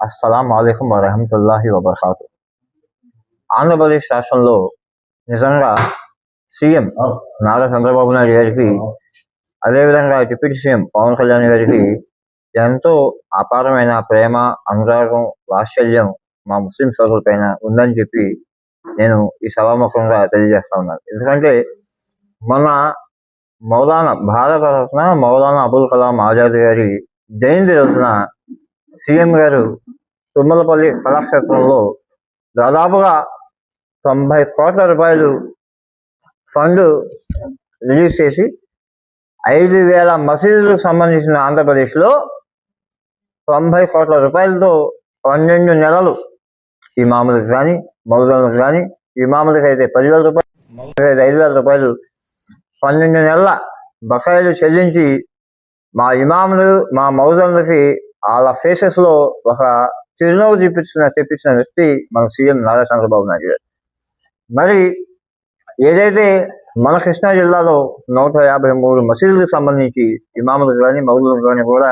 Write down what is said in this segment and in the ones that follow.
అస్సలం అయికం వరహమతుల్లాహి వబర్కాతు ఆంధ్రప్రదేశ్ రాష్ట్రంలో నిజంగా సీఎం నారా చంద్రబాబు నాయుడు గారికి అదేవిధంగా డిప్యూటీ సీఎం పవన్ కళ్యాణ్ గారికి ఎంతో అపారమైన ప్రేమ అనురాగం వాత్సల్యం మా ముస్లిం సోదరుల పైన ఉందని చెప్పి నేను ఈ సభాముఖంగా తెలియజేస్తా ఉన్నాను. ఎందుకంటే మన మౌలానా భారత రత్న మౌలానా అబుల్ కలాం ఆజాద్ గారి జయంతి రోజున సీఎం గారు తుమ్మలపల్లి కళాక్షేత్రంలో దాదాపుగా తొంభై కోట్ల రూపాయలు ఫండ్ రిలీజ్ చేసి ఐదు వేల మసీదులకు సంబంధించిన ఆంధ్రప్రదేశ్లో తొంభై కోట్ల రూపాయలతో పన్నెండు నెలలు ఈ మామూలుకి కానీ మౌజులకు కానీ ఈ మామూలుకి అయితే పదివేల రూపాయలు మౌజులకు ఐదు వేల రూపాయలు పన్నెండు నెలల బకాయిలు చెల్లించి మా ఇమాములు మా మౌజులకి వాళ్ళ ఫేసెస్లో ఒక చిరునవ్వు చూపించిన తెప్పించిన వ్యక్తి మన సీఎం నారా చంద్రబాబు నాయుడు గారు. మరి ఏదైతే మన కృష్ణా జిల్లాలో నూట యాభై మూడు మసీదులకు సంబంధించి ఇమాములకు కానీ మౌదులకు కానీ కూడా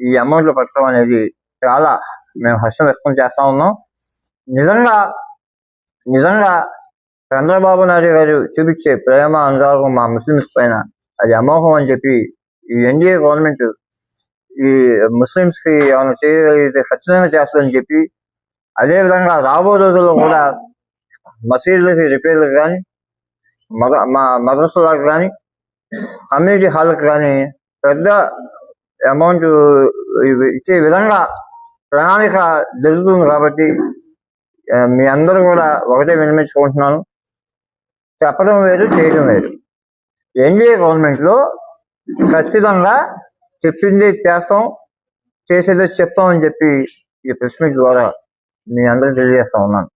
ఈ అమౌంట్లు పెట్టడం అనేది చాలా మేము హర్షం వ్యక్తం చేస్తా ఉన్నాం. నిజంగా నిజంగా చంద్రబాబు నాయుడు గారు చూపించే ప్రేమ అనురాగం మా ముస్లిమ్స్ పైన అది అమోఘం అని చెప్పి ఈ ఎన్డీఏ గవర్నమెంట్ ఈ ముస్లిమ్స్కి ఏమైనా చేయగలిగితే ఖచ్చితంగా చేస్తుందని చెప్పి అదే విధంగా రాబో రోజుల్లో కూడా మసీదులకి రిపేర్లకు కానీ మద మా మదర్సులకు కానీ కమ్యూనిటీ హాల్కి కానీ పెద్ద అమౌంట్ ఇచ్చే విధంగా ప్రణాళిక జరుగుతుంది కాబట్టి మీ అందరూ కూడా ఒకటే వినిపించుకుంటున్నాను చెప్పడం వేరు చేయడం వేరు. ఎన్డీఏ గవర్నమెంట్లో ఖచ్చితంగా చెప్పింది చేస్తాం చేసేది చెప్తామని చెప్పి ఈ ప్రెస్ మీట్ ద్వారా మీ అందరికి తెలియజేస్తా ఉన్నాను.